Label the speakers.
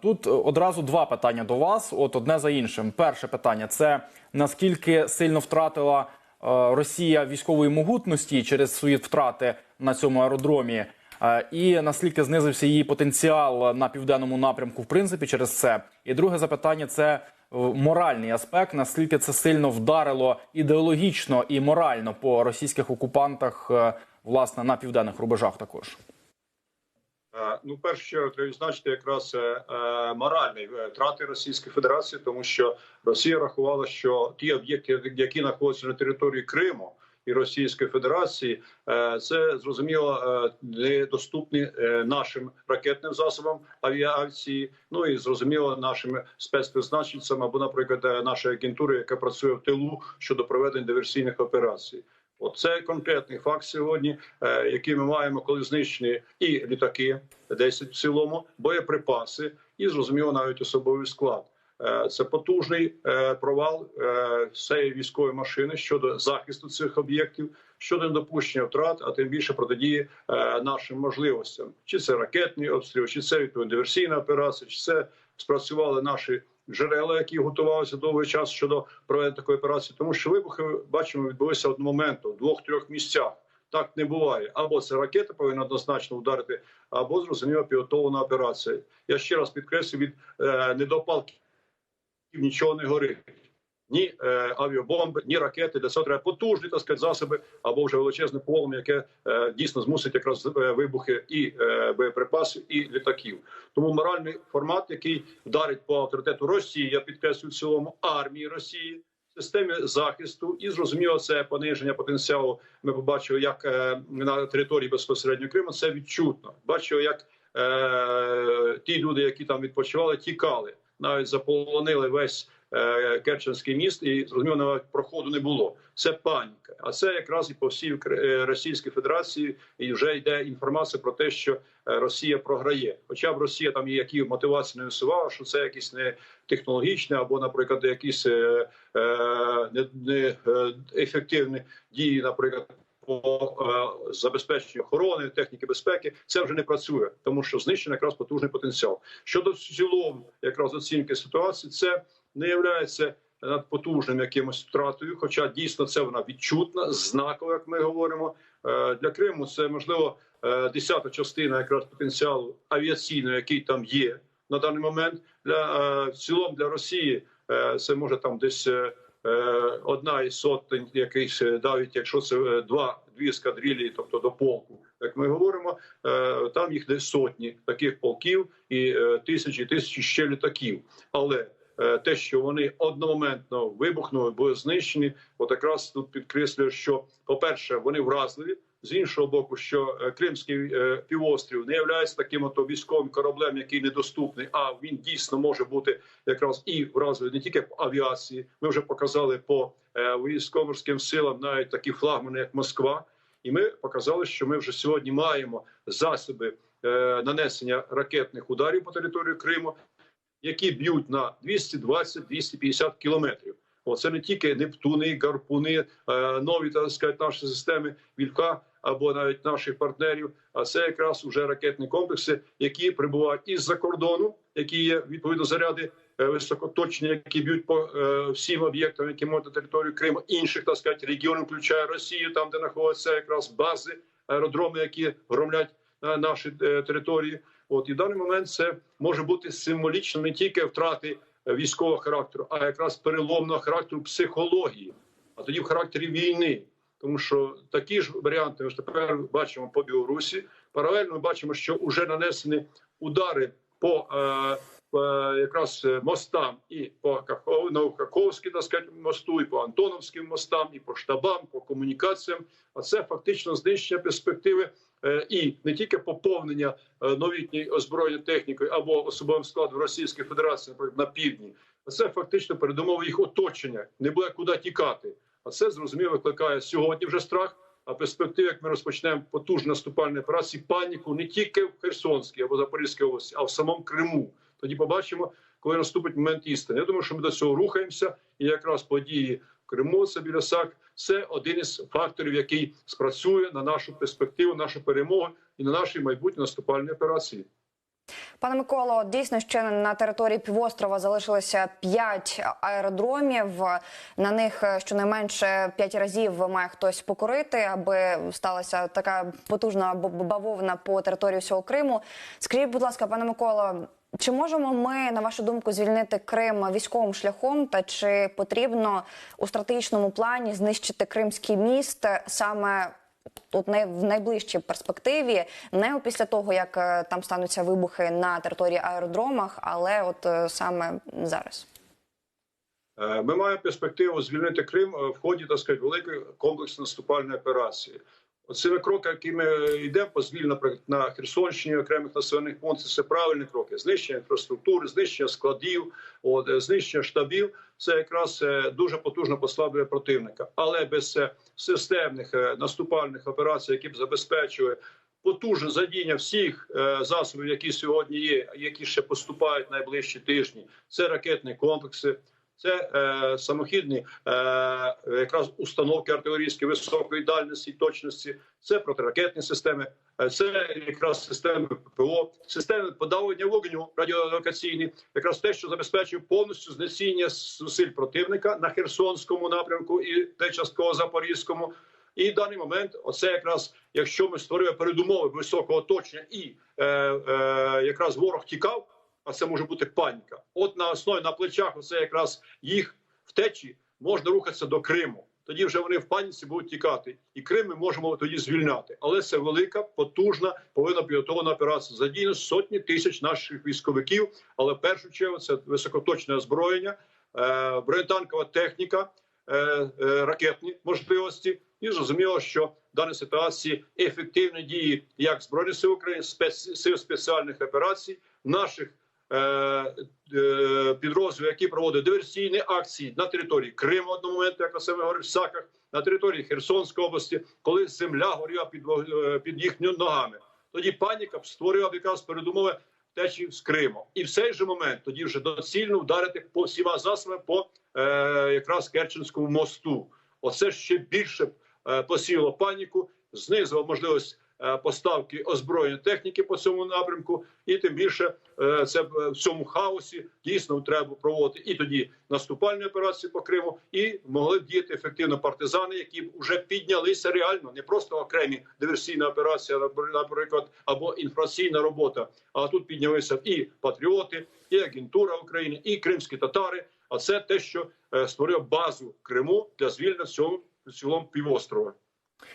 Speaker 1: Тут е, одразу два питання до вас. От одне за іншим. Перше питання це наскільки сильно втратила е, Росія військової могутності через свої втрати на цьому аеродромі, е, і наскільки знизився її потенціал на південному напрямку, в принципі, через це. І друге запитання це моральний аспект. Наскільки це сильно вдарило ідеологічно і морально по російських окупантах, власне, на південних рубежах також.
Speaker 2: Е, Ну, перше, що треба відзначити, якраз е, е, моральні втрати Російської Федерації, тому що Росія рахувала, що ті об'єкти, які знаходяться на території Криму і Російської Федерації, це зрозуміло недоступні нашим ракетним засобам авіації. Ну і зрозуміло нашим спецпризначенцям або, наприклад, нашої агентури, яка працює в тилу щодо проведення диверсійних операцій. Оце конкретний факт сьогодні, е, який ми маємо, коли знищені і літаки, 10 в цілому, боєприпаси, і зрозуміло навіть особовий склад. Е, Це потужний е, провал всієї військової машини щодо захисту цих об'єктів, щодо недопущення втрат, а тим більше протидії нашим можливостям. Чи це ракетний обстріл, чи це відповідно диверсійна операція, чи це спрацювали наші джерела, які готувалися довгий час щодо проведення такої операції, тому що вибухи бачимо відбулися одномоментно в двох-трьох місцях. Так не буває. Або це ракета повинна однозначно вдарити, або зрозуміло підготовлена операція. Я ще раз підкреслю від е, недопалків нічого не горить. Ні е, авіабомби, ні ракети, для цього треба потужні так сказати, засоби або вже величезне полум'я, яке е, дійсно змусить якраз е, вибухи і е, боєприпасів, і літаків. Тому моральний формат, який вдарить по авторитету Росії, я підкреслюю в цілому армії Росії, системі захисту, і зрозуміло, це пониження потенціалу. Ми побачили, як е, на території безпосередньо Криму це відчутно. Бачили, як е, ті люди, які там відпочивали, тікали, навіть заполонили весь Керченський міст, і зрозуміло, проходу не було. Це паніка. А це якраз і по всій е, Російській Федерації і вже йде інформація про те, що е, Росія програє. Хоча б Росія там які мотивації не висувала, що це якісь не технологічні або, наприклад, якісь е, е, не, не е, ефективні дії, наприклад. По е, забезпеченню охорони техніки безпеки це вже не працює, тому що знищено якраз потужний потенціал. Щодо цілому, якраз оцінки ситуації, це не є надпотужним якимось втратою, хоча дійсно це вона відчутна, знакова, як ми говоримо. Е, Для Криму це можливо е, десята частина якраз потенціалу авіаційного, який там є на даний момент. Для е, в цілому для Росії е, це може там десь. е, е, Одна із сотень, якийсь е, навіть якщо це е, два дві ескадрилі, тобто до полку, як ми говоримо, е, там їх десь сотні таких полків і е, тисячі тисячі ще літаків. Але е, те, що вони одномоментно вибухнули, були знищені, от якраз тут підкреслюю, що по-перше, вони вразливі. З іншого боку, що е, Кримський е, півострів не є таким ото військовим кораблем, який недоступний, а він дійсно може бути якраз і вразливий не тільки по авіації. Ми вже показали по е, військово-морським силам навіть такі флагмани, як Москва. І ми показали, що ми вже сьогодні маємо засоби е, нанесення ракетних ударів по території Криму, які б'ють на 220-250 кілометрів. Оце не тільки Нептуни, гарпуни, е, нові так сказати, наші системи Вілька або навіть наших партнерів. А це якраз уже ракетні комплекси, які прибувають із-за кордону, які є відповідно заряди е, високоточні, які б'ють по е, всім об'єктам, які можуть на територію Криму, інших так сказати, регіонів, включає Росію, там де знаходяться якраз бази, аеродроми, які громлять на наші е, території. От і в даний момент це може бути символічно не тільки втрати е, військового характеру, а якраз переломного характеру психології, а тоді в характері війни. Тому що такі ж варіанти ми ж тепер бачимо по Білорусі. Паралельно ми бачимо, що вже нанесені удари по е, по, якраз е, мостам і по Кахов, Новокаховській, так сказати, мосту, і по Антоновським мостам, і по штабам, по комунікаціям. А це фактично знищення перспективи е, і не тільки поповнення е, новітньої озброєння технікою або особовим складом Російської Федерації наприклад, на півдні, а це фактично передумови їх оточення. Не буде куди тікати. А це зрозуміло викликає сьогодні вже страх. А перспектив, як ми розпочнемо потужні наступальні операції, паніку не тільки в Херсонській або Запорізькій області, а в самому Криму. Тоді побачимо, коли наступить момент істини. Я думаю, що ми до цього рухаємося, і якраз події Криму, це Білясак, це один із факторів, який спрацює на нашу перспективу, нашу перемогу і на наші майбутні наступальні операції.
Speaker 3: Пане Миколо, дійсно ще на території півострова залишилося п'ять аеродромів. На них е, щонайменше п'ять разів має хтось покорити, аби сталася така потужна бавовна по території всього Криму. Скажіть, будь ласка, пане Миколо, чи можемо ми, на вашу думку, звільнити Крим військовим шляхом, та чи потрібно у стратегічному плані знищити Кримський міст саме От най- в найближчій перспективі, не після того, як е, там стануться вибухи на території аеродромах, але от е, саме зараз.
Speaker 2: Е, Ми маємо перспективу звільнити Крим в ході так сказати, великої комплексної наступальної операції. Оцими кроками, які ми йдемо по звільненню, наприклад, на Херсонщині окремих населених пунктів, це правильні кроки. Знищення інфраструктури, знищення складів, от, е, знищення штабів. Це якраз е, дуже потужно послаблює противника. Але без е, системних наступальних операцій, які б забезпечили потужне задіння всіх засобів, які сьогодні є, які ще поступають найближчі тижні, це ракетні комплекси. Це е, самохідні е, якраз установки артилерійські високої дальності точності, це протиракетні системи, е, це якраз системи ППО, системи подавлення вогню радіолокаційні, якраз те, що забезпечує повністю знеціння зусиль противника на Херсонському напрямку і те частково Запорізькому. І в даний момент, оце якраз якщо ми створили передумови високого оточення, і е, е, якраз ворог тікав, а це може бути паніка. От на основі на плечах, оце якраз їх втечі можна рухатися до Криму. Тоді вже вони в паніці будуть тікати, і Крим ми можемо тоді звільняти. Але це велика, потужна, повинна підготовлена операція. Задіяно сотні тисяч наших військовиків. Але в першу чергу це високоточне озброєння, е, бронетанкова техніка, е, е, ракетні можливості. І зрозуміло, що в даній ситуації ефективні дії як збройних сил України, сил спеціальних операцій, наших підрозділів, які проводять диверсійні акції на території Криму одного моменту, як це ми говоримо, в Саках, на території Херсонської області, коли земля горіла під, е, під їхніми ногами. Тоді паніка створювала якраз передумови втечі з Криму. І в цей же момент тоді вже доцільно вдарити по всіма засобами по е, якраз Керченському мосту. Оце ще більше е, посіло паніку, знизило можливість е, поставки озброєння техніки по цьому напрямку, і тим більше е, це в цьому хаосі дійсно треба проводити і тоді наступальні операції по Криму, і могли б діяти ефективно партизани, які б вже піднялися реально, не просто окремі диверсійна операція, наприклад, або інформаційна робота. А тут піднялися і патріоти, і агентура України, і кримські татари. А це те, що е, створює базу Криму для звільнення всього цілому півострова.